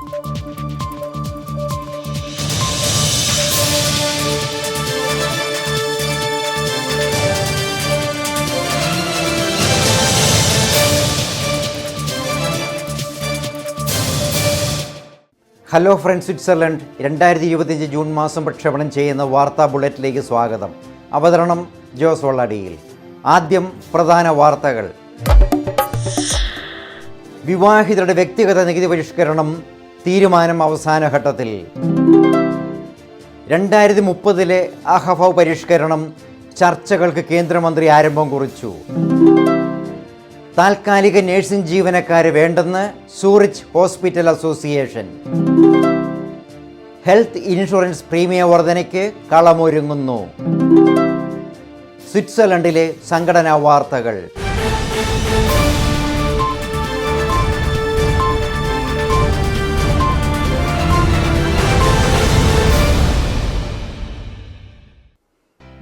Hello friends Switzerland രണ്ടായിരത്തി ഇരുപത്തിയഞ്ച് June മാസം പ്രക്ഷേപണം ചെയ്യുന്ന വാർത്താ ബുള്ളറ്റിലേക്ക് സ്വാഗതം. അവതരണം ജോസ് വള്ളാടിയിൽ. ആദ്യം പ്രധാന വാർത്തകൾ. വിവാഹിതരുടെ വ്യക്തിഗത നികുതി പരിഷ്കരണം തീരുമാനം അവസാന ഘട്ടത്തിൽ. രണ്ടായിരത്തി മുപ്പതിലെ അഹഫ പരിഷ്കരണം ചർച്ചകൾക്ക് കേന്ദ്രമന്ത്രി ആരംഭം കുറിച്ചു. താൽക്കാലിക നഴ്സിംഗ് ജീവനക്കാരെ വേണ്ടെന്ന് Zurich hospital association. Health insurance premium വർധനയ്ക്ക് കളമൊരുങ്ങുന്നു. സ്വിറ്റ്സർലൻഡിലെ സംഘടനാ വാർത്തകൾ.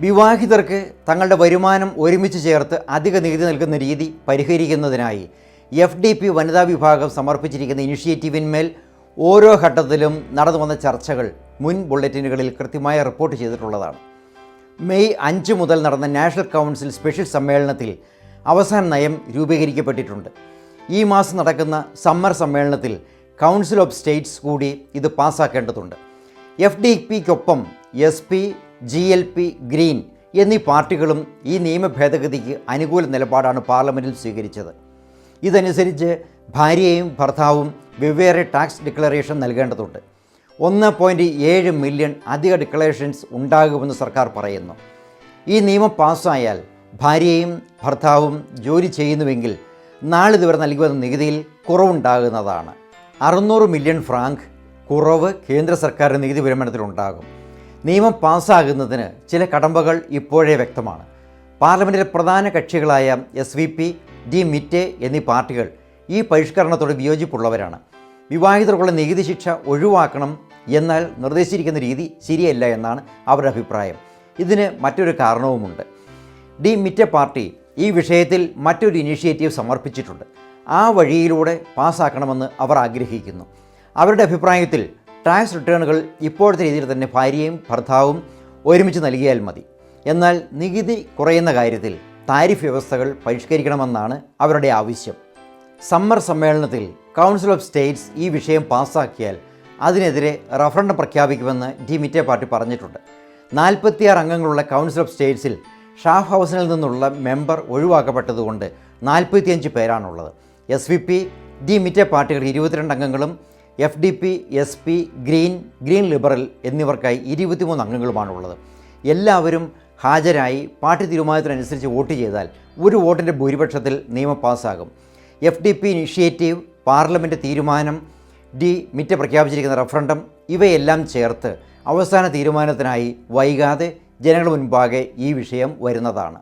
വിവാഹിതർക്ക് തങ്ങളുടെ വരുമാനം ഒരുമിച്ച് ചേർത്ത് അധിക നികുതി നൽകുന്ന രീതി പരിഹരിക്കുന്നതിനായി എഫ് ഡി പി വനിതാ വിഭാഗം സമർപ്പിച്ചിരിക്കുന്ന ഇനിഷ്യേറ്റീവിന്മേൽ ഓരോ ഘട്ടത്തിലും നടന്നു വന്ന ചർച്ചകൾ മുൻ ബുള്ളറ്റിനുകളിൽ കൃത്യമായി റിപ്പോർട്ട് ചെയ്തിട്ടുള്ളതാണ്. മെയ് അഞ്ച് മുതൽ നടന്ന നാഷണൽ കൗൺസിൽ സ്പെഷ്യൽ സമ്മേളനത്തിൽ അവസാന നയം രൂപീകരിക്കപ്പെട്ടിട്ടുണ്ട്. ഈ മാസം നടക്കുന്ന സമ്മർ സമ്മേളനത്തിൽ കൗൺസിൽ ഓഫ് സ്റ്റേറ്റ്സ് കൂടി ഇത് പാസ്സാക്കേണ്ടതുണ്ട് F D പിക്കൊപ്പം S P G L P green എന്നീ പാർട്ടികളും ഈ നിയമ ഭേദഗതിക്ക് അനുകൂല നിലപാടാണ് പാർലമെന്റിൽ സ്വീകരിച്ചത്. ഇതനുസരിച്ച് ഭാര്യയും ഭർത്താവും വെവ്വേറെ ടാക്സ് ഡിക്ലറേഷൻ നൽകേണ്ടതുണ്ട്. ഒന്ന് പോയിന്റ് ഏഴ് മില്യൺ അധിക ഡിക്ലറേഷൻസ് ഉണ്ടാകുമെന്ന് സർക്കാർ പറയുന്നു. ഈ നിയമം പാസ്സായാൽ ഭാര്യയും ഭർത്താവും ജോലി ചെയ്യുന്നുവെങ്കിൽ നാളിതുവരെ നൽകി വന്ന നികുതിയിൽ കുറവുണ്ടാകുന്നതാണ്. അറുന്നൂറ് മില്യൺ ഫ്രാങ്ക് കുറവ് കേന്ദ്ര സർക്കാരിന്റെ നികുതി വരുമാനത്തിലുണ്ടാകും. നിയമം പാസ്സാകുന്നതിന് ചില കടമ്പകൾ ഇപ്പോഴേ വ്യക്തമാണ്. പാർലമെന്റിലെ പ്രധാന കക്ഷികളായ S V P Die Mitte എന്നീ പാർട്ടികൾ ഈ പരിഷ്കരണത്തോട് വിയോജിപ്പുള്ളവരാണ്. വിവാഹിതർക്കുള്ള നികുതി ശിക്ഷ ഒഴിവാക്കണം എന്നാൽ നിർദ്ദേശിച്ചിരിക്കുന്ന രീതി ശരിയല്ല എന്നാണ് അവരുടെ അഭിപ്രായം. ഇതിന് മറ്റൊരു കാരണവുമുണ്ട്. ഡി മിറ്റ പാർട്ടി ഈ വിഷയത്തിൽ മറ്റൊരു ഇനീഷ്യേറ്റീവ് സമർപ്പിച്ചിട്ടുണ്ട്. ആ വഴിയിലൂടെ പാസ്സാക്കണമെന്ന് അവർ ആഗ്രഹിക്കുന്നു. അവരുടെ അഭിപ്രായത്തിൽ ടാക്സ് റിട്ടേണുകൾ ഇപ്പോഴത്തെ രീതിയിൽ തന്നെ ഭാര്യയും ഭർത്താവും ഒരുമിച്ച് നൽകിയാൽ മതി. എന്നാൽ നികുതി കുറയുന്ന കാര്യത്തിൽ താരിഫ് വ്യവസ്ഥകൾ പരിഷ്കരിക്കണമെന്നാണ് അവരുടെ ആവശ്യം. സമ്മർ സമ്മേളനത്തിൽ കൗൺസിൽ ഓഫ് സ്റ്റേറ്റ്സ് ഈ വിഷയം പാസ്സാക്കിയാൽ അതിനെതിരെ റഫറൻഡം പ്രഖ്യാപിക്കുമെന്ന് ഡി മിറ്റേ പാർട്ടി പറഞ്ഞിട്ടുണ്ട്. നാൽപ്പത്തിയാറ് അംഗങ്ങളുള്ള കൗൺസിൽ ഓഫ് സ്റ്റേറ്റ്സിൽ ഷാഫ് ഹൗസിനിൽ നിന്നുള്ള മെമ്പർ ഒഴിവാക്കപ്പെട്ടതുകൊണ്ട് നാൽപ്പത്തിയഞ്ച് പേരാണുള്ളത്. S V P Die Mitte പാർട്ടികൾ ഇരുപത്തിരണ്ട് അംഗങ്ങളും F D P S P green green liberal എന്നിവർക്കായി ഇരുപത്തിമൂന്ന് അംഗങ്ങളുമാണുള്ളത്. എല്ലാവരും ഹാജരായി പാർട്ടി തീരുമാനത്തിനനുസരിച്ച് വോട്ട് ചെയ്താൽ ഒരു വോട്ടിന്റെ ഭൂരിപക്ഷത്തിൽ നിയമം പാസ്സാകും. F D P initiative parliament തീരുമാനം ഡി മിറ്റ പ്രഖ്യാപിച്ചിരിക്കുന്ന റഫറണ്ടം ഇവയെല്ലാം ചേർത്ത് അവസാന തീരുമാനത്തിനായി വൈകാതെ ജനങ്ങളുടെ മുൻപാകെ ഈ വിഷയം വരുന്നതാണ്.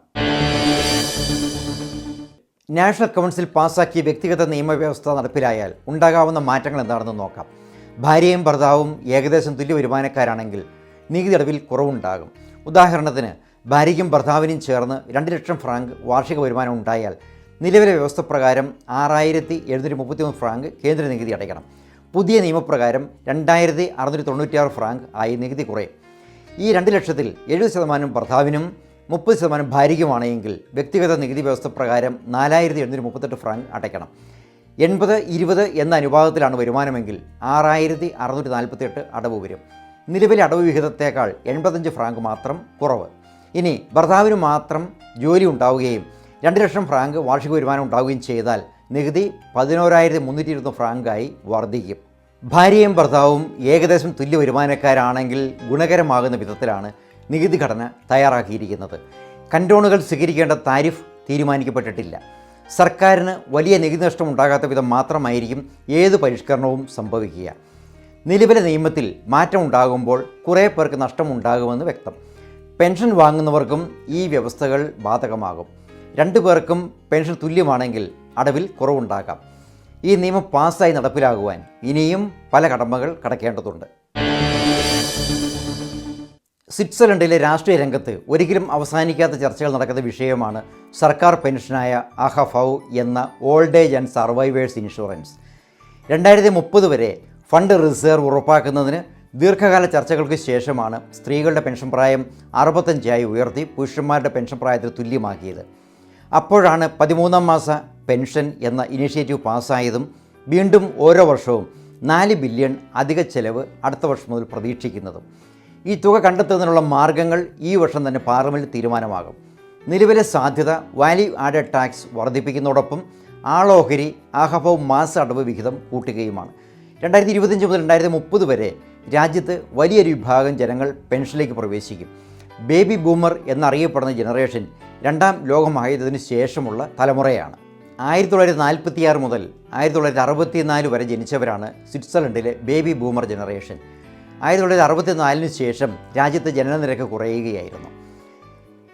നാഷണൽ കൗൺസിൽ പാസാക്കിയ വ്യക്തിഗത നിയമവ്യവസ്ഥ നടപ്പിലായാൽ ഉണ്ടാകാവുന്ന മാറ്റങ്ങൾ എന്താണെന്ന് നോക്കാം. ഭാര്യയും ഭർത്താവും ഏകദേശം തുല്യ വരുമാനക്കാരാണെങ്കിൽ നികുതി അടവിൽ കുറവുണ്ടാകും. ഉദാഹരണത്തിന് ഭാര്യയ്ക്കും ഭർത്താവിനും ചേർന്ന് രണ്ട് ലക്ഷം ഫ്രാങ്ക് വാർഷിക വരുമാനം ഉണ്ടായാൽ നിലവിലെ വ്യവസ്ഥ പ്രകാരം ആറായിരത്തി എഴുന്നൂറ്റി മുപ്പത്തിമൂന്ന് ഫ്രാങ്ക് കേന്ദ്ര നികുതി അടയ്ക്കണം. പുതിയ നിയമപ്രകാരം രണ്ടായിരത്തി അറുന്നൂറ്റി തൊണ്ണൂറ്റിയാറ് ഫ്രാങ്ക് ആയി നികുതി കുറയും. ഈ രണ്ട് ലക്ഷത്തിൽ എഴുപത് ശതമാനം ഭർത്താവിനും മുപ്പത് ശതമാനം ഭാര്യയ്ക്കുമാണെങ്കിൽ വ്യക്തിഗത നികുതി വ്യവസ്ഥ പ്രകാരം നാലായിരത്തി എഴുന്നൂറ്റി മുപ്പത്തെട്ട് ഫ്രാങ്ക് അടയ്ക്കണം. എൺപത് ഇരുപത് എന്ന അനുപാതത്തിലാണ് വരുമാനമെങ്കിൽ ആറായിരത്തി അറുന്നൂറ്റി നാൽപ്പത്തിയെട്ട് അടവ് വരും. നിലവിലെ അടവ് വിഹിതത്തേക്കാൾ എൺപത്തഞ്ച് ഫ്രാങ്ക് മാത്രം കുറവ്. ഇനി ഭർത്താവിന് മാത്രം ജോലി ഉണ്ടാവുകയും രണ്ട് ലക്ഷം ഫ്രാങ്ക് വാർഷിക വരുമാനം ഉണ്ടാവുകയും ചെയ്താൽ നികുതി പതിനോരായിരത്തി മുന്നൂറ്റി ഇരുപത് ഫ്രാങ്കായി വർദ്ധിക്കും. ഭാര്യയും ഭർത്താവും ഏകദേശം തുല്യ വരുമാനക്കാരാണെങ്കിൽ ഗുണകരമാകുന്ന വിധത്തിലാണ് നികുതി ഘടന തയ്യാറാക്കിയിരിക്കുന്നത്. കണ്ടോണുകൾ സ്വീകരിക്കേണ്ട താരിഫ് തീരുമാനിക്കപ്പെട്ടിട്ടില്ല. സർക്കാരിന് വലിയ നികുതി നഷ്ടം ഉണ്ടാകാത്ത വിധം മാത്രമായിരിക്കും ഏത് പരിഷ്കരണവും സംഭവിക്കുക. നിലവിലെ നിയമത്തിൽ മാറ്റം ഉണ്ടാകുമ്പോൾ കുറേ പേർക്ക് നഷ്ടമുണ്ടാകുമെന്ന് വ്യക്തം. പെൻഷൻ വാങ്ങുന്നവർക്കും ഈ വ്യവസ്ഥകൾ ബാധകമാകും. രണ്ടു പേർക്കും പെൻഷൻ തുല്യമാണെങ്കിൽ അടവിൽ കുറവുണ്ടാകാം. ഈ നിയമം പാസ്സായി നടപ്പിലാകുവാൻ ഇനിയും പല കടമകൾ കടക്കേണ്ടതുണ്ട്. സ്വിറ്റ്സർലൻഡിലെ രാഷ്ട്രീയ രംഗത്ത് ഒരിക്കലും അവസാനിക്കാത്ത ചർച്ചകൾ നടക്കുന്ന വിഷയമാണ് സർക്കാർ പെൻഷനായ അഹഫൌ എന്ന old age and survivors insurance. രണ്ടായിരത്തി മുപ്പത് വരെ ഫണ്ട് റിസർവ് ഉറപ്പാക്കുന്നതിന് ദീർഘകാല ചർച്ചകൾക്ക് ശേഷമാണ് സ്ത്രീകളുടെ പെൻഷൻ പ്രായം അറുപത്തഞ്ചായി ഉയർത്തി പുരുഷന്മാരുടെ പെൻഷൻ പ്രായത്തിന് തുല്യമാക്കിയത്. അപ്പോഴാണ് പതിമൂന്നാം മാസ പെൻഷൻ എന്ന ഇനിഷ്യേറ്റീവ് പാസ്സായതും വീണ്ടും ഓരോ വർഷവും നാല് ബില്യൺ അധിക ചെലവ് അടുത്ത വർഷം മുതൽ പ്രതീക്ഷിക്കുന്നതും. ഈ തുക കണ്ടെത്തുന്നതിനുള്ള മാർഗങ്ങൾ ഈ വർഷം തന്നെ പാർലമെന്റിൽ തീരുമാനമാകും. നിലവിലെ സാധ്യത വാല്യൂ ആഡഡ് ടാക്സ് വർദ്ധിപ്പിക്കുന്നതോടൊപ്പം ആളോഹരി ആഹഭവും മാസ അടവ് വിഹിതം കൂട്ടുകയുമാണ്. രണ്ടായിരത്തി ഇരുപത്തഞ്ച് മുതൽ രണ്ടായിരത്തി മുപ്പത് വരെ രാജ്യത്ത് വലിയൊരു വിഭാഗം ജനങ്ങൾ പെൻഷനിലേക്ക് പ്രവേശിക്കും. ബേബി ബൂമർ എന്നറിയപ്പെടുന്ന ജനറേഷൻ രണ്ടാം ലോകമഹായുദ്ധത്തിന് ശേഷമുള്ള തലമുറയാണ്. ആയിരത്തി തൊള്ളായിരത്തി നാൽപ്പത്തി ആറ് മുതൽ ആയിരത്തി തൊള്ളായിരത്തി അറുപത്തി നാല് വരെ ജനിച്ചവരാണ് സ്വിറ്റ്സർലൻഡിലെ ബേബി ബൂമർ ജനറേഷൻ. ആയിരത്തി തൊള്ളായിരത്തി അറുപത്തി നാലിന് ശേഷം രാജ്യത്തെ ജനനനിരക്ക് കുറയുകയായിരുന്നു.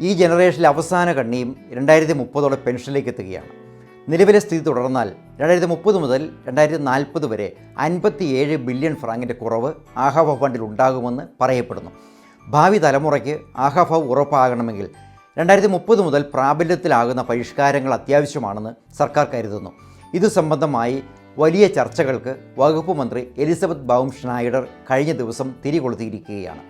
ഈ ജനറേഷനിലെ അവസാന കണ്ണിയും രണ്ടായിരത്തി മുപ്പതോടെ പെൻഷനിലേക്ക് എത്തുകയാണ്. നിലവിലെ സ്ഥിതി തുടർന്നാൽ രണ്ടായിരത്തി മുപ്പത് മുതൽ രണ്ടായിരത്തി നാൽപ്പത് വരെ അൻപത്തിയേഴ് ബില്യൺ ഫ്രാങ്കിന്റെ കുറവ് ആഹാഫ ഫണ്ടിൽ ഉണ്ടാകുമെന്ന് പറയപ്പെടുന്നു. ഭാവി തലമുറയ്ക്ക് ആഹാഫ ഉറപ്പാകണമെങ്കിൽ രണ്ടായിരത്തി മുപ്പത് മുതൽ പ്രാബല്യത്തിലാകുന്ന പരിഷ്കാരങ്ങൾ അത്യാവശ്യമാണെന്ന് സർക്കാർ കരുതുന്നു. ഇത് സംബന്ധമായി വലിയ ചർച്ചകൾക്ക് വകുപ്പ് മന്ത്രി എലിസബത്ത് ബൗം ഷ്നായിഡർ കഴിഞ്ഞ ദിവസം തിരികൊളുത്തിയിരിക്കുകയാണ്.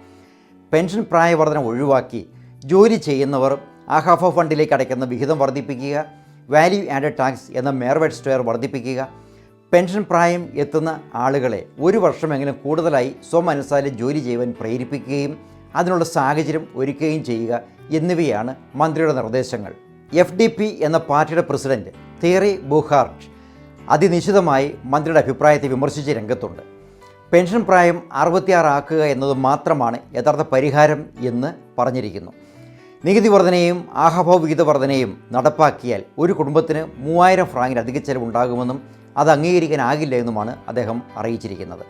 പെൻഷൻ പ്രായവർധന ഒഴിവാക്കി ജോലി ചെയ്യുന്നവർ ആഹാഫ ഫണ്ടിലേക്ക് അടയ്ക്കുന്ന വിഹിതം വർദ്ധിപ്പിക്കുക വാല്യൂ ആഡഡ് ടാക്സ് എന്ന മേർവേഡ് സ്റ്റെയർ വർദ്ധിപ്പിക്കുക പെൻഷൻ പ്രായം എത്തുന്ന ആളുകളെ ഒരു വർഷമെങ്കിലും കൂടുതലായി സ്വമനസാലെ ജോലി ചെയ്യുവാൻ പ്രേരിപ്പിക്കുകയും അതിനുള്ള സാഹചര്യം ഒരുക്കുകയും ചെയ്യുക എന്നിവയാണ് മന്ത്രിയുടെ നിർദ്ദേശങ്ങൾ. എഫ് ഡി പി എന്ന പാർട്ടിയുടെ പ്രസിഡന്റ് തേറി ബുഹാർട്ട് അതിനിശ്ചിതമായി മന്ത്രിയുടെ അഭിപ്രായത്തെ വിമർശിച്ച് രംഗത്തുണ്ട്. പെൻഷൻ പ്രായം അറുപത്തിയാറാക്കുക എന്നത് മാത്രമാണ് യഥാർത്ഥ പരിഹാരം എന്ന് പറഞ്ഞിരിക്കുന്നു. നികുതി വർധനയും ആഹഭവിഹിത വർധനയും നടപ്പാക്കിയാൽ ഒരു കുടുംബത്തിന് മൂവായിരം ഫ്രാങ്കിന് അധിക ചെലവുണ്ടാകുമെന്നും അത് അംഗീകരിക്കാനാകില്ല എന്നുമാണ് അദ്ദേഹം അറിയിച്ചിരിക്കുന്നത്.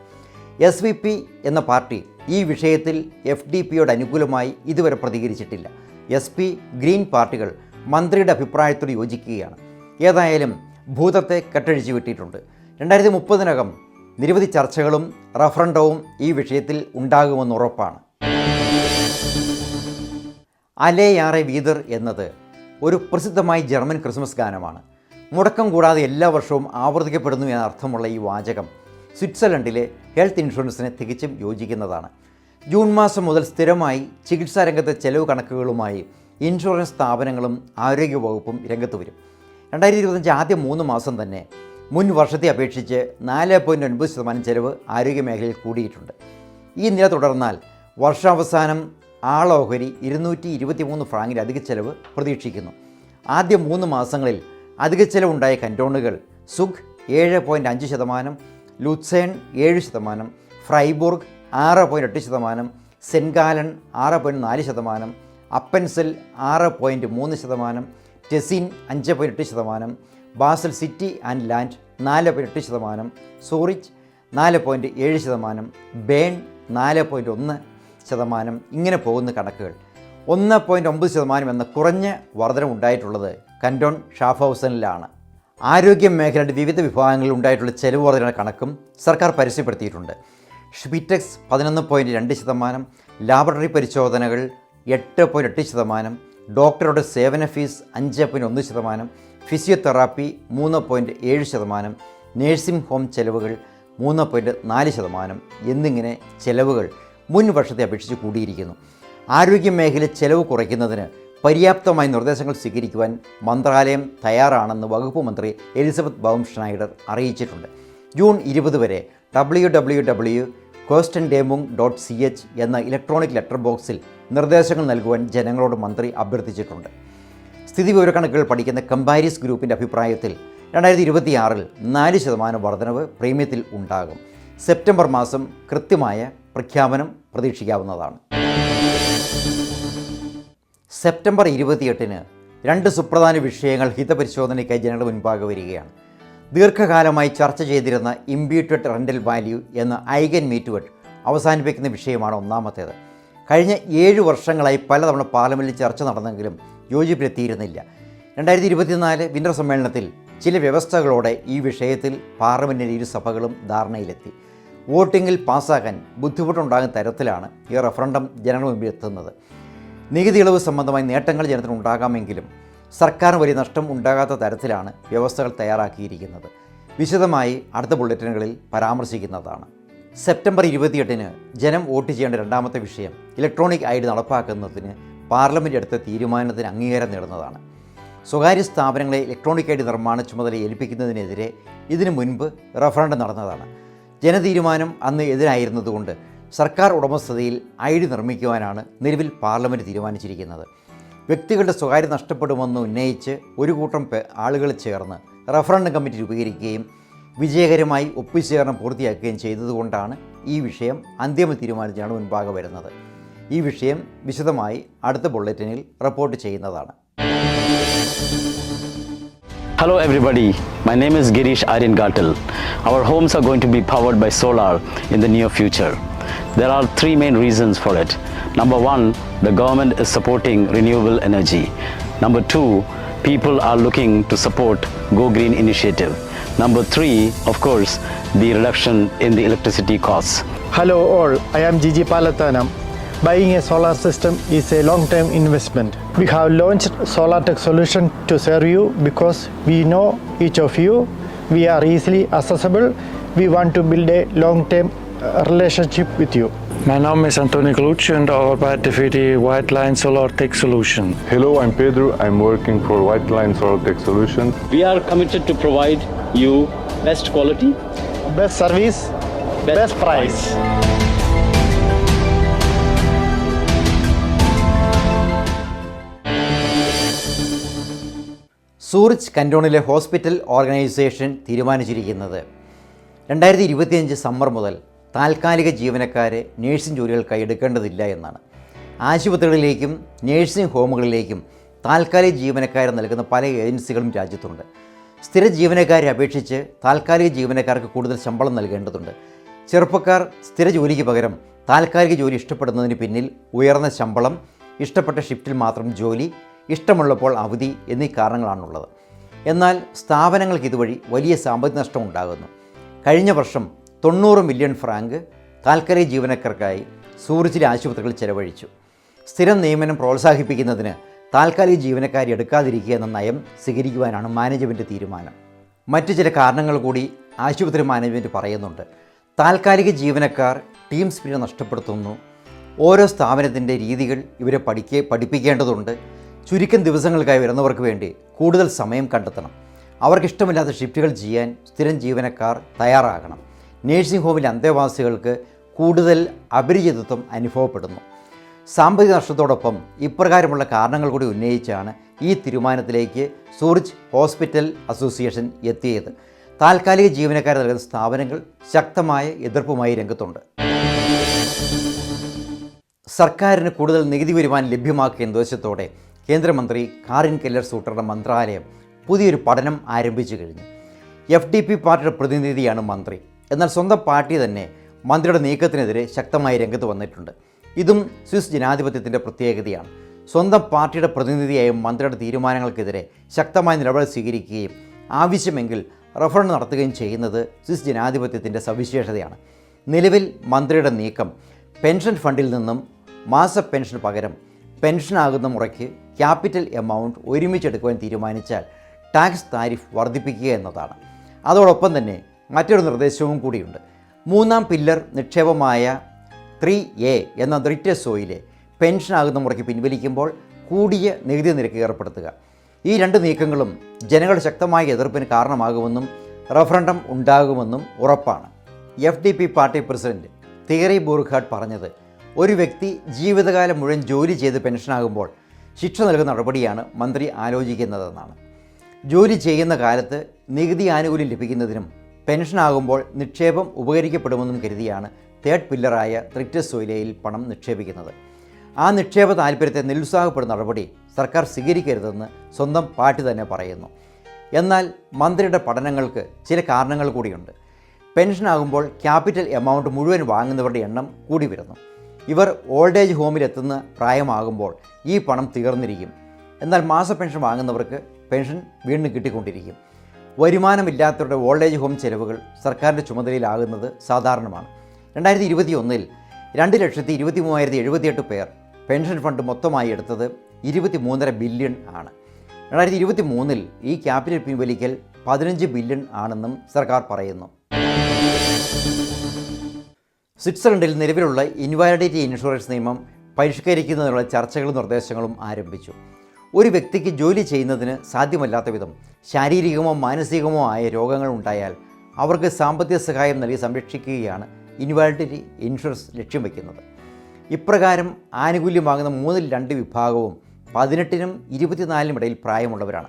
എസ് വി പി എന്ന പാർട്ടി ഈ വിഷയത്തിൽ എഫ് ഡി പിയോട് അനുകൂലമായി ഇതുവരെ പ്രതികരിച്ചിട്ടില്ല. എസ് പി ഗ്രീൻ പാർട്ടികൾ മന്ത്രിയുടെ അഭിപ്രായത്തോട് യോജിക്കുകയാണ്. ഏതായാലും ഭൂതത്തെ കെട്ടഴിച്ചു വിട്ടിട്ടുണ്ട്. രണ്ടായിരത്തി മുപ്പതിനകം നിരവധി ചർച്ചകളും റഫറണ്ടവും ഈ വിഷയത്തിൽ ഉണ്ടാകുമെന്ന് ഉറപ്പാണ്. അലേയാറെ വീതർ എന്നത് ഒരു പ്രസിദ്ധമായ ജർമ്മൻ ക്രിസ്മസ് ഗാനമാണ്. മുടക്കം കൂടാതെ എല്ലാ വർഷവും ആവർത്തിക്കപ്പെടുന്നു എന്ന അർത്ഥമുള്ള ഈ വാചകം സ്വിറ്റ്സർലൻഡിലെ ഹെൽത്ത് ഇൻഷുറൻസിനെ തികച്ചും യോജിക്കുന്നതാണ്. ജൂൺ മാസം മുതൽ സ്ഥിരമായി ചികിത്സാരംഗത്തെ ചെലവ് കണക്കുകളുമായി ഇൻഷുറൻസ് സ്ഥാപനങ്ങളും ആരോഗ്യവകുപ്പും രംഗത്ത് വരും. രണ്ടായിരത്തി ഇരുപത്തഞ്ച് ആദ്യ മൂന്ന് മാസം തന്നെ മുൻ വർഷത്തെ അപേക്ഷിച്ച് നാല് പോയിന്റ് ഒൻപത് ശതമാനം ചെലവ് ആരോഗ്യമേഖലയിൽ കൂടിയിട്ടുണ്ട്. ഈ നില തുടർന്നാൽ വർഷാവസാനം ആളോഹരി ഇരുന്നൂറ്റി ഇരുപത്തി മൂന്ന് ഫ്രാങ്കിൽ അധിക ചെലവ് പ്രതീക്ഷിക്കുന്നു. ആദ്യ മൂന്ന് മാസങ്ങളിൽ അധിക ചെലവുണ്ടായ കന്റോണുകൾ സുഖ് ഏഴ് പോയിന്റ് അഞ്ച് ശതമാനം ലുത്സേൺ ഏഴ് ശതമാനം ഫ്രൈബോർഗ് ആറ് പോയിന്റ് എട്ട് ശതമാനം സെൻഗാലൻ ആറ് പോയിന്റ് നാല് ശതമാനം അപ്പൻസെൽ ആറ് പോയിന്റ് മൂന്ന് ശതമാനം ടെസിൻ അഞ്ച് എട്ട് ശതമാനം ബാസൽ സിറ്റി ആൻഡ് ലാൻഡ് നാല് പോയിന്റ് എട്ട് ശതമാനം സൂറിച്ച് നാല് പോയിന്റ് ഏഴ് ശതമാനം ബേൺ നാല് പോയിന്റ് ഒന്ന് ശതമാനം ഇങ്ങനെ പോകുന്ന കണക്കുകൾ. ഒന്ന് പോയിന്റ് ഒമ്പത് ശതമാനം എന്ന കുറഞ്ഞ വർധന ഉണ്ടായിട്ടുള്ളത് കന്റോൺ ഷാഫ്ഹൗസനിലാണ്. ആരോഗ്യ മേഖലയുടെ വിവിധ വിഭാഗങ്ങളിൽ ഉണ്ടായിട്ടുള്ള ചെലവ് വർധനയുടെ കണക്കും സർക്കാർ പരസ്യപ്പെടുത്തിയിട്ടുണ്ട്. ഷ്പിറ്റെക്സ് പതിനൊന്ന് പോയിന്റ് രണ്ട് ശതമാനം ലാബറട്ടറി പരിശോധനകൾ എട്ട് പോയിന്റ് എട്ട് ശതമാനം ഡോക്ടറുടെ സേവന ഫീസ് അഞ്ച് പോയിന്റ് ഒന്ന് ശതമാനം ഫിസിയോതെറാപ്പി മൂന്ന് പോയിന്റ് ഏഴ് ശതമാനം നേഴ്സിംഗ് ഹോം ചെലവുകൾ മൂന്ന് പോയിന്റ് നാല് ശതമാനം എന്നിങ്ങനെ ചെലവുകൾ മുൻ വർഷത്തെ അപേക്ഷിച്ച് കൂടിയിരിക്കുന്നു. ആരോഗ്യ മേഖല ചെലവ് കുറയ്ക്കുന്നതിന് പര്യാപ്തമായ നിർദ്ദേശങ്ങൾ സ്വീകരിക്കുവാൻ മന്ത്രാലയം തയ്യാറാണെന്ന് വകുപ്പ് മന്ത്രി എലിസബത്ത് ബൗം അറിയിച്ചിട്ടുണ്ട്. ജൂൺ ഇരുപത് വരെ ഡബ്ല്യു ഡബ്ല്യു ഡബ്ല്യു കോസ്റ്റൻ ഡേമുങ് ഡോട്ട് സി എച്ച് എന്ന ഇലക്ട്രോണിക് ലെറ്റർ ബോക്സിൽ നിർദ്ദേശങ്ങൾ നൽകുവാൻ ജനങ്ങളോട് മന്ത്രി അഭ്യർത്ഥിച്ചിട്ടുണ്ട്. സ്ഥിതി വിവരക്കണക്കുകൾ പഠിക്കുന്ന കമ്പാരിസ് ഗ്രൂപ്പിന്റെ അഭിപ്രായത്തിൽ രണ്ടായിരത്തി ഇരുപത്തിയാറിൽ നാല് ശതമാനം വർധനവ് പ്രീമിയത്തിൽ ഉണ്ടാകും. സെപ്റ്റംബർ മാസം കൃത്യമായ പ്രഖ്യാപനം പ്രതീക്ഷിക്കാവുന്നതാണ്. സെപ്റ്റംബർ ഇരുപത്തിയെട്ടിന് രണ്ട് സുപ്രധാന വിഷയങ്ങൾ ഹിതപരിശോധനയ്ക്കായി ജനങ്ങളുടെ മുൻപാകെ വരികയാണ്. ദീർഘകാലമായി ചർച്ച ചെയ്തിരുന്ന ഇമ്പ്യൂട്ടഡ് റെന്റൽ വാല്യൂ എന്ന ഐഗൻ മീറ്റുവട്ട് അവസാനിപ്പിക്കുന്ന വിഷയമാണ് ഒന്നാമത്തേത്. കഴിഞ്ഞ ഏഴ് വർഷങ്ങളായി പലതവണ പാർലമെന്റിൽ ചർച്ച നടന്നെങ്കിലും യോജിപ്പിലെത്തിയിരുന്നില്ല. രണ്ടായിരത്തി ഇരുപത്തിനാല് വിന്റർ സമ്മേളനത്തിൽ ചില വ്യവസ്ഥകളോടെ ഈ വിഷയത്തിൽ പാർലമെന്റിന്റെ ഇരു സഭകളും ധാരണയിലെത്തി. വോട്ടിങ്ങിൽ പാസ്സാക്കാൻ ബുദ്ധിമുട്ടുണ്ടാകുന്ന തരത്തിലാണ് ഈ റഫറണ്ടം ജനങ്ങൾ മുമ്പിൽ എത്തുന്നത് നികുതി ഇളവ് സംബന്ധമായി നേട്ടങ്ങൾ ജനത്തിന് ഉണ്ടാകാമെങ്കിലും സർക്കാരിന് വലിയ നഷ്ടം ഉണ്ടാകാത്ത തരത്തിലാണ് വ്യവസ്ഥകൾ തയ്യാറാക്കിയിരിക്കുന്നത്. വിശദമായി അടുത്ത ബുള്ളറ്റിനുകളിൽ പരാമർശിക്കുന്നതാണ്. സെപ്റ്റംബർ ഇരുപത്തിയെട്ടിന് ജനം വോട്ട് ചെയ്യേണ്ട രണ്ടാമത്തെ വിഷയം ഇലക്ട്രോണിക് ഐ ഡി നടപ്പാക്കുന്നതിന് പാർലമെന്റ് എടുത്ത തീരുമാനത്തിന് അംഗീകാരം നേടുന്നതാണ്. സ്വകാര്യ സ്ഥാപനങ്ങളെ ഇലക്ട്രോണിക് ഐ ഡി നിർമ്മാണ ചുമതല ഏൽപ്പിക്കുന്നതിനെതിരെ ഇതിനു മുൻപ് റഫറൻഡം നടന്നതാണ്. ജനതീരുമാനം അന്ന് എതിരായിരുന്നതുകൊണ്ട് സർക്കാർ ഉടമസ്ഥതയിൽ ഐ ഡി നിർമ്മിക്കുവാനാണ് നിലവിൽ പാർലമെന്റ് തീരുമാനിച്ചിരിക്കുന്നത്. വ്യക്തികളുടെ സ്വകാര്യത നഷ്ടപ്പെടുമെന്ന് ഉന്നയിച്ച് ഒരു കൂട്ടം ആളുകൾ ചേർന്ന് റഫറൻഡം കമ്മിറ്റി രൂപീകരിക്കുകയും വിജയകരമായി ഒപ്പുചേരണം പൂർത്തിയാക്കുകയും ചെയ്തതുകൊണ്ടാണ് ഈ വിഷയം അന്തിമ തീരുമാനിച്ചാണ് മുൻപാകെ വരുന്നത് ഈ വിഷയം വിശദമായി അടുത്ത ബുള്ളറ്റിനിൽ റിപ്പോർട്ട് ചെയ്യുന്നതാണ് Hello everybody, my name is Girish Aryan Gatal. Our homes are going to be powered by solar in the near future. There are three main reasons for it. Number one, the government is supporting renewable energy. Number two, people are looking to support Go Green initiative. Number three, of course, the reduction in the electricity costs. Hello all, I am Gigi Palathanam. Buying a solar system is a long-term investment. We have launched Solar Tech Solution to serve you because we know each of you. We are easily accessible. We want to build a long-term relationship with you. My name is Antonio Colucci and I work for the White Line Solar Tech Solution. Hello, I'm Pedro. I'm working for White Line Solar Tech Solution. We are committed to provide you best quality, Best service, best, best price. Zurich കന്റോണിലെ hospital organisation തീരുമാനിച്ചിരിക്കുന്നത് രണ്ടായിരത്തി ഇരുപത്തിയഞ്ച് summer മുതൽ താൽക്കാലിക ജീവനക്കാരെ nursing ജോലികൾക്കായി എടുക്കേണ്ടതില്ല എന്നാണ്. ആശുപത്രികളിലേക്കും nursing ഹോമുകളിലേക്കും താൽക്കാലിക ജീവനക്കാരെ നൽകുന്ന പല ഏജൻസികളും രാജ്യത്തുണ്ട്. സ്ഥിര ജീവനക്കാരെ അപേക്ഷിച്ച് താൽക്കാലിക ജീവനക്കാർക്ക് കൂടുതൽ ശമ്പളം നൽകേണ്ടതുണ്ട്. ചെറുപ്പക്കാർ സ്ഥിര ജോലിക്ക് പകരം താൽക്കാലിക ജോലി ഇഷ്ടപ്പെടുന്നതിന് പിന്നിൽ ഉയർന്ന ശമ്പളം ഇഷ്ടപ്പെട്ട ഷിഫ്റ്റിൽ മാത്രം ജോലി ഇഷ്ടമുള്ളപ്പോൾ അവധി എന്നീ കാരണങ്ങളാണുള്ളത്. എന്നാൽ സ്ഥാപനങ്ങൾക്ക് ഇതുവഴി വലിയ സാമ്പത്തിക നഷ്ടം ഉണ്ടാകുന്നു. കഴിഞ്ഞ വർഷം തൊണ്ണൂറ് മില്യൺ ഫ്രാങ്ക് താൽക്കാലിക ജീവനക്കാർക്കായി സൂറിച്ചിലെ ആശുപത്രികൾ ചെലവഴിച്ചു. സ്ഥിരം നിയമനം പ്രോത്സാഹിപ്പിക്കുന്നതിന് താൽക്കാലിക ജീവനക്കാരി എടുക്കാതിരിക്കുക എന്ന നയം സ്വീകരിക്കുവാനാണ് മാനേജ്മെന്റ് തീരുമാനം. മറ്റു ചില കാരണങ്ങൾ കൂടി ആശുപത്രി മാനേജ്മെന്റ് പറയുന്നുണ്ട്. താൽക്കാലിക ജീവനക്കാർ ടീം സ്പിരിറ്റ് നഷ്ടപ്പെടുത്തുന്നു. ഓരോ സ്ഥാപനത്തിന്റെ രീതികൾ ഇവരെ പഠിക്കേ പഠിപ്പിക്കേണ്ടതുണ്ട്. ചുരുക്കം ദിവസങ്ങൾക്കായി വരുന്നവർക്ക് വേണ്ടി കൂടുതൽ സമയം കണ്ടെത്തണം. അവർക്കിഷ്ടമില്ലാത്ത ഷിഫ്റ്റുകൾ ചെയ്യാൻ സ്ഥിരം ജീവനക്കാർ തയ്യാറാകണം. നേഴ്സിംഗ് ഹോമിലെ അന്തേവാസികൾക്ക് കൂടുതൽ അപരിചിതത്വം അനുഭവപ്പെടുന്നു. സാമ്പത്തിക നഷ്ടത്തോടൊപ്പം ഇപ്രകാരമുള്ള കാരണങ്ങൾ കൂടി ഉന്നയിച്ചാണ് ഈ തീരുമാനത്തിലേക്ക് സൂറിച്ച് ഹോസ്പിറ്റൽ അസോസിയേഷൻ എത്തിയത്. താൽക്കാലിക ജീവനക്കാരെ നൽകുന്ന സ്ഥാപനങ്ങൾ ശക്തമായ എതിർപ്പുമായി രംഗത്തുണ്ട്. സർക്കാരിന് കൂടുതൽ നികുതി വരുമാനം ലഭ്യമാക്കിയ ഉദ്ദേശത്തോടെ കേന്ദ്രമന്ത്രി കാറിൻ കെല്ലർ സൂട്ടറുടെ മന്ത്രാലയം പുതിയൊരു പഠനം ആരംഭിച്ചു കഴിഞ്ഞു. എഫ് ഡി പി പാർട്ടിയുടെ പ്രതിനിധിയാണ് മന്ത്രി. എന്നാൽ സ്വന്തം പാർട്ടി തന്നെ മന്ത്രിയുടെ നീക്കത്തിനെതിരെ ശക്തമായി രംഗത്ത് വന്നിട്ടുണ്ട്. ഇതും സ്വിസ് ജനാധിപത്യത്തിന്റെ പ്രത്യേകതയാണ്. സ്വന്തം പാർട്ടിയുടെ പ്രതിനിധിയായും മന്ത്രിയുടെ തീരുമാനങ്ങൾക്കെതിരെ ശക്തമായ നിലപാട് സ്വീകരിക്കുകയും ആവശ്യമെങ്കിൽ റഫറൻഡ് നടത്തുകയും ചെയ്യുന്നത് സ്വിസ് ജനാധിപത്യത്തിന്റെ സവിശേഷതയാണ്. നിലവിൽ മന്ത്രിയുടെ നീക്കം പെൻഷൻ ഫണ്ടിൽ നിന്നും മാസ പെൻഷന് പകരം പെൻഷനാകുന്ന മുറയ്ക്ക് ക്യാപിറ്റൽ എമൗണ്ട് ഒരുമിച്ചെടുക്കുവാൻ തീരുമാനിച്ചാൽ ടാക്സ് താരിഫ് വർദ്ധിപ്പിക്കുക എന്നതാണ്. അതോടൊപ്പം തന്നെ മറ്റൊരു നിർദ്ദേശവും കൂടിയുണ്ട്. മൂന്നാം പില്ലർ നിക്ഷേപമായ ത്രീ എ എന്ന ദ്രിറ്റസോയിലെ പെൻഷനാകുന്ന മുറയ്ക്ക് പിൻവലിക്കുമ്പോൾ കൂടിയ നികുതി നിരക്ക് ഏർപ്പെടുത്തുക. ഈ രണ്ട് നീക്കങ്ങളും ജനങ്ങളുടെ ശക്തമായ എതിർപ്പിന് കാരണമാകുമെന്നും റഫറൻഡം ഉണ്ടാകുമെന്നും ഉറപ്പാണ്. F D P party president Thierry Burkart പറഞ്ഞത് ഒരു വ്യക്തി ജീവിതകാലം മുഴുവൻ ജോലി ചെയ്ത് പെൻഷനാകുമ്പോൾ ശിക്ഷ നൽകുന്ന നടപടിയാണ് മന്ത്രി ആലോചിക്കുന്നതെന്നാണ്. ജോലി ചെയ്യുന്ന കാലത്ത് നികുതി ആനുകൂല്യം ലഭിക്കുന്നതിനും പെൻഷനാകുമ്പോൾ നിക്ഷേപം ഉപകരിക്കപ്പെടുമെന്നും കരുതിയാണ് തേർഡ് പില്ലറായ ത്രിറ്റസോയിലയിൽ പണം നിക്ഷേപിക്കുന്നത്. ആ നിക്ഷേപ താല്പര്യത്തെ നിരുത്സാഹപ്പെടുന്ന നടപടി സർക്കാർ സ്വീകരിക്കരുതെന്ന് സ്വന്തം പാർട്ടി തന്നെ പറയുന്നു. എന്നാൽ മന്ത്രിയുടെ പഠനങ്ങൾക്ക് ചില കാരണങ്ങൾ കൂടിയുണ്ട്. പെൻഷനാകുമ്പോൾ ക്യാപിറ്റൽ എമൗണ്ട് മുഴുവൻ വാങ്ങുന്നവരുടെ എണ്ണം കൂടി വരുന്നു. ഇവർ ഓൾഡ് ഏജ് ഹോമിലെത്തുന്ന പ്രായമാകുമ്പോൾ ഈ പണം തീർന്നിരിക്കും. എന്നാൽ മാസ പെൻഷൻ വാങ്ങുന്നവർക്ക് പെൻഷൻ വീണ്ടും കിട്ടിക്കൊണ്ടിരിക്കും. വരുമാനമില്ലാത്തവരുടെ ഓൾഡ് ഏജ് ഹോം ചെലവുകൾ സർക്കാരിന്റെ ചുമതലയിലാകുന്നത് സാധാരണമാണ്. രണ്ടായിരത്തി ഇരുപത്തി ഒന്നിൽ രണ്ട് ലക്ഷത്തി ഇരുപത്തി മൂവായിരത്തി എഴുപത്തിയെട്ട് പേർ പെൻഷൻ ഫണ്ട് മൊത്തമായി എടുത്തത് ഇരുപത്തി മൂന്നര ബില്യൺ ആണ്. രണ്ടായിരത്തി ഇരുപത്തി മൂന്നിൽ ഈ ക്യാപിറ്റൽ പിൻവലിക്കൽ പതിനഞ്ച് ബില്യൺ ആണെന്നും സർക്കാർ പറയുന്നു. സ്വിറ്റ്സർലൻഡിൽ നിലവിലുള്ള ഇൻവാലിഡിറ്റി ഇൻഷുറൻസ് നിയമം പരിഷ്കരിക്കുന്നതിനുള്ള ചർച്ചകളും നിർദ്ദേശങ്ങളും ആരംഭിച്ചു. ഒരു വ്യക്തിക്ക് ജോലി ചെയ്യുന്നതിന് സാധ്യമല്ലാത്ത വിധം ശാരീരികമോ മാനസികമോ ആയ രോഗങ്ങൾ ഉണ്ടായാൽ അവർക്ക് സാമ്പത്തിക സഹായം നൽകി സംരക്ഷിക്കുകയാണ് ഇൻവാലിഡിറ്റി ഇൻഷുറൻസ് ലക്ഷ്യം വയ്ക്കുന്നത്. ഇപ്രകാരം ആനുകൂല്യം വാങ്ങുന്ന മൂന്നിൽ രണ്ട് വിഭാഗവും പതിനെട്ടിനും ഇരുപത്തിനാലിനും ഇടയിൽ പ്രായമുള്ളവരാണ്.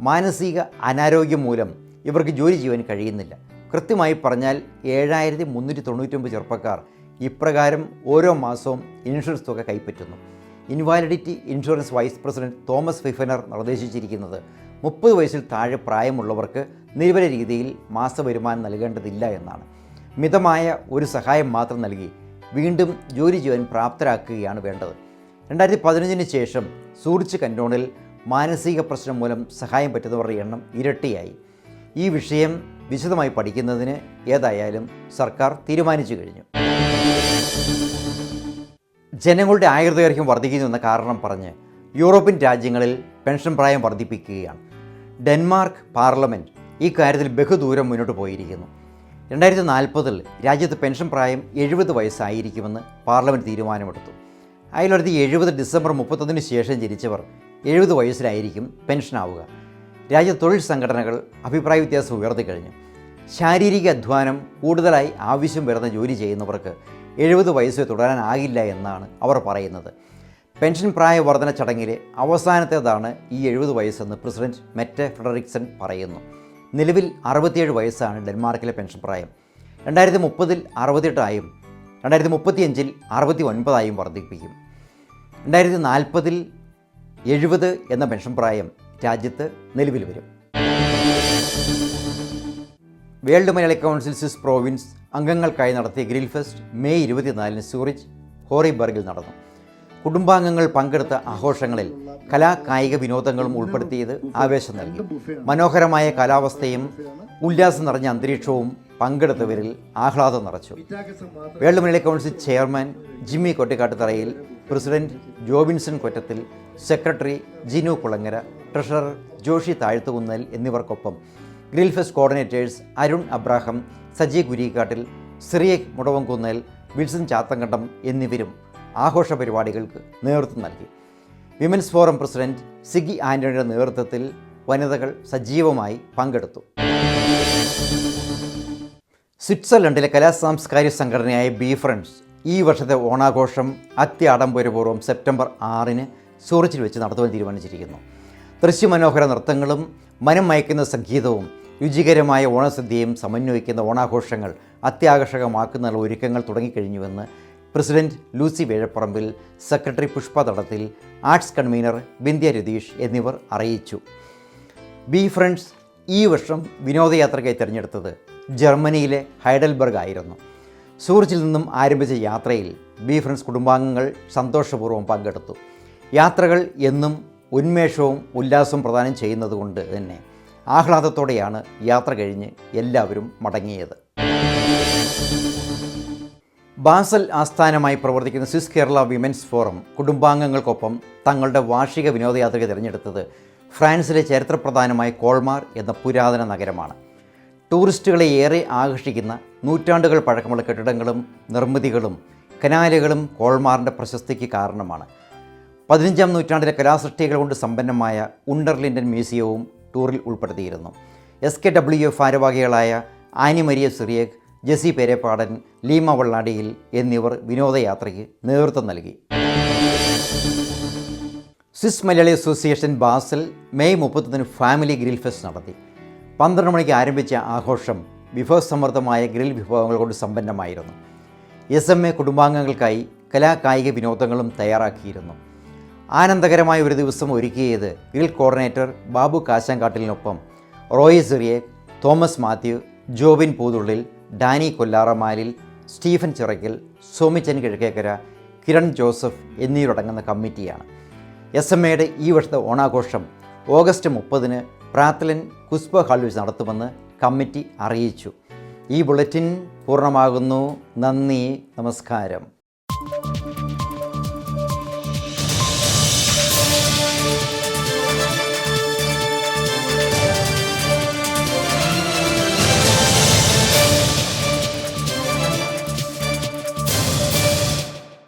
മാനസിക അനാരോഗ്യം മൂലം ഇവർക്ക് ജോലി ചെയ്യാൻ കഴിയുന്നില്ല. കൃത്യമായി പറഞ്ഞാൽ ഏഴായിരത്തി മുന്നൂറ്റി തൊണ്ണൂറ്റൊമ്പത് ചെറുപ്പക്കാർ ഇപ്രകാരം ഓരോ മാസവും ഇൻഷുറൻസ് തുക കൈപ്പറ്റുന്നു. Invalidity insurance vice president Thomas ഫിഫനർ നിർദ്ദേശിച്ചിരിക്കുന്നത് മുപ്പത് വയസ്സിൽ താഴെ പ്രായമുള്ളവർക്ക് നിരവധി രീതിയിൽ മാസവരുമാനം നൽകേണ്ടതില്ല എന്നാണ്. മിതമായ ഒരു സഹായം മാത്രം നൽകി വീണ്ടും ജോലി ചെയ്യാൻ പ്രാപ്തരാക്കുകയാണ് വേണ്ടത്. രണ്ടായിരത്തി പതിനഞ്ചിന് ശേഷം സൂറിച്ച് കന്റോണിൽ മാനസിക പ്രശ്നം മൂലം സഹായം പറ്റുന്നവരുടെ എണ്ണം ഇരട്ടിയായി. ഈ വിഷയം വിശദമായി പഠിക്കുന്നതിന് ഏതായാലും സർക്കാർ തീരുമാനിച്ചു കഴിഞ്ഞു. ജനങ്ങളുടെ ആയുർദൈർഘ്യം വർദ്ധിക്കുന്നു എന്ന കാരണം പറഞ്ഞ് യൂറോപ്യൻ രാജ്യങ്ങളിൽ പെൻഷൻ പ്രായം വർദ്ധിപ്പിക്കുകയാണ്. ഡെൻമാർക്ക് പാർലമെന്റ് ഈ കാര്യത്തിൽ ബഹുദൂരം മുന്നോട്ട് പോയിരിക്കുന്നു. രണ്ടായിരത്തി നാൽപ്പതിൽ രാജ്യത്ത് പെൻഷൻ പ്രായം എഴുപത് വയസ്സായിരിക്കുമെന്ന് പാർലമെന്റ് തീരുമാനമെടുത്തു. അതിലൊരുത്തി എഴുപത് ഡിസംബർ മുപ്പത്തൊന്നിന് ശേഷം ജനിച്ചവർ എഴുപത് വയസ്സിലായിരിക്കും പെൻഷനാവുക. രാജ്യ തൊഴിൽ സംഘടനകൾ അഭിപ്രായ വ്യത്യാസം ഉയർത്തിക്കഴിഞ്ഞു ശാരീരിക അധ്വാനം കൂടുതലായി ആവശ്യം വരുന്ന ജോലി ചെയ്യുന്നവർക്ക് എഴുപത് വയസ്സ് തുടരാനാകില്ല എന്നാണ് അവർ പറയുന്നത്. പെൻഷൻ പ്രായ വർധന ചടങ്ങിലെ അവസാനത്തേതാണ് ഈ എഴുപത് വയസ്സെന്ന് പ്രസിഡന്റ് മെറ്റെ ഫ്രെഡറിക്സൺ പറയുന്നു. നിലവിൽ അറുപത്തിയേഴ് വയസ്സാണ് ഡെൻമാർക്കിലെ പെൻഷൻ പ്രായം. രണ്ടായിരത്തി മുപ്പതിൽ അറുപത്തെട്ടായും രണ്ടായിരത്തി മുപ്പത്തിയഞ്ചിൽ അറുപത്തി ഒൻപതായും വർദ്ധിപ്പിക്കും. രണ്ടായിരത്തി നാൽപ്പതിൽ എഴുപത് എന്ന പെൻഷൻ പ്രായം രാജ്യത്ത് നിലവിൽ വരും. വേൾഡ് മലയാളി കൗൺസിൽ സിസ് പ്രോവിൻസ് അംഗങ്ങൾക്കായി നടത്തിയ ഗ്രിൽ ഫെസ്റ്റ് മെയ് ഇരുപത്തിനാലിന് സൂറിച്ച് ഹോറിബർഗിൽ നടന്നു. കുടുംബാംഗങ്ങൾ പങ്കെടുത്ത ആഘോഷങ്ങളിൽ കലാ കായിക വിനോദങ്ങളും ഉൾപ്പെടുത്തിയത് ആവേശം നൽകി. മനോഹരമായ കാലാവസ്ഥയും ഉല്ലാസം നിറഞ്ഞ അന്തരീക്ഷവും പങ്കെടുത്തവരിൽ ആഹ്ലാദം നിറച്ചു. World council chairman Jimmy Kottikattutharayil president Jobinson Kottathil secretary Jinu Kulangara treasurer Joshy Thazhthukunnel എന്നിവർക്കൊപ്പം grill fest coordinators Arun Abraham Saji Kurikkattil Cyriac Mudavamkunnel Wilson Chathankandam എന്നിവരും ആഘോഷ പരിപാടികൾക്ക് നേതൃത്വം നൽകി. വിമൻസ് ഫോറം പ്രസിഡന്റ് സിഗി ആന്റണിയുടെ നേതൃത്വത്തിൽ വനിതകൾ സജീവമായി പങ്കെടുത്തു. സ്വിറ്റ്സർലൻഡിലെ കലാസാംസ്കാരിക സംഘടനയായ ബി ഫ്രണ്ട്സ് ഈ വർഷത്തെ ഓണാഘോഷം അത്യാഡംബരപൂർവം സെപ്റ്റംബർ ആറിന് സൂറിച്ചിൽ വെച്ച് നടത്തുവാൻ തീരുമാനിച്ചിരിക്കുന്നു. ദൃശ്യമനോഹര നൃത്തങ്ങളും മനം മയക്കുന്ന സംഗീതവും രുചികരമായ ഓണസദ്യയും സമന്വയിക്കുന്ന ഓണാഘോഷങ്ങൾ അത്യാകർഷകമാക്കുന്നതിനുള്ള ഒരുക്കങ്ങൾ തുടങ്ങിക്കഴിഞ്ഞുവെന്ന് president Lucy Vezhaparambil secretary Pushpa Thadathil arts convener Bindya Ratheesh എന്നിവർ അറിയിച്ചു. ബി ഫ്രണ്ട്സ് ഈ വർഷം വിനോദയാത്രയ്ക്കായി തിരഞ്ഞെടുത്തത് ജർമ്മനിയിലെ ഹൈഡൽബർഗ് ആയിരുന്നു സൂറിച്ചിൽ നിന്നും ആരംഭിച്ച യാത്രയിൽ ബി ഫ്രണ്ട്സ് കുടുംബാംഗങ്ങൾ സന്തോഷപൂർവം പങ്കെടുത്തു. യാത്രകൾ എന്നും ഉന്മേഷവും ഉല്ലാസവും പ്രദാനം ചെയ്യുന്നതുകൊണ്ട് തന്നെ. ആഹ്ലാദത്തോടെയാണ് യാത്ര കഴിഞ്ഞ് എല്ലാവരും മടങ്ങിയത്. ബാസൽ ആസ്ഥാനമായി പ്രവർത്തിക്കുന്ന സ്വിസ് കേരള വിമൻസ് ഫോറം കുടുംബാംഗങ്ങൾക്കൊപ്പം തങ്ങളുടെ വാർഷിക വിനോദയാത്രയ്ക്ക് തിരഞ്ഞെടുത്തത് ഫ്രാൻസിലെ ചരിത്രപ്രധാനമായ കോൾമാർ എന്ന പുരാതന നഗരമാണ്. ടൂറിസ്റ്റുകളെ ഏറെ ആകർഷിക്കുന്ന നൂറ്റാണ്ടുകൾ പഴക്കമുള്ള കെട്ടിടങ്ങളും നിർമ്മിതികളും കനാലുകളും കോൾമാറിന്റെ പ്രശസ്തിക്ക് കാരണമാണ്. പതിനഞ്ചാം നൂറ്റാണ്ടിലെ കലാസൃഷ്ടികൾ കൊണ്ട് സമ്പന്നമായ ഉണ്ടർലിൻഡൻ മ്യൂസിയവും ടൂറിൽ ഉൾപ്പെടുത്തിയിരുന്നു. എസ് കെ ഡബ്ല്യു എഫ് ഭാരവാഹികളായ ആനി മരിയ സിറിയക് ജെസി പേരേപ്പാടൻ ലീമ വള്ളാടിയിൽ എന്നിവർ വിനോദയാത്രയ്ക്ക് നേതൃത്വം നൽകി. Swiss Malayali association Basel May മുപ്പത്തൊന്നിന് ഫാമിലി ഗ്രിൽ ഫെസ്റ്റ് നടത്തി. പന്ത്രണ്ട് മണിക്ക് ആരംഭിച്ച ആഘോഷം വിഭവസമൃദ്ധമായ ഗ്രിൽ വിഭവങ്ങൾ കൊണ്ട് സമ്പന്നമായിരുന്നു. എസ് എം എ കുടുംബാംഗങ്ങൾക്കായി കലാകായിക വിനോദങ്ങളും തയ്യാറാക്കിയിരുന്നു. ആനന്ദകരമായ ഒരു ദിവസം ഒരുക്കിയത് ഗ്രിൽ കോർഡിനേറ്റർ ബാബു കാശാങ്കാട്ടിലിനൊപ്പം Roy സിറിയെ Thomas Mathew Jobin Poothullil Danny Kollaramalil Stephen Chirakkal Somichan Kizhakkekara Kiran Joseph എന്നിവരടങ്ങുന്ന കമ്മിറ്റിയാണ്. എസ് എം എയുടെ ഈ വർഷത്തെ ഓണാഘോഷം ഓഗസ്റ്റ് മുപ്പതിന് പ്രാത്തലൻ കുസ്ബ ഹാൾ വെച്ച് നടത്തുമെന്ന് കമ്മിറ്റി അറിയിച്ചു. ഈ ബുള്ളറ്റിൻ പൂർണമാകുന്നു. നന്ദി. നമസ്കാരം.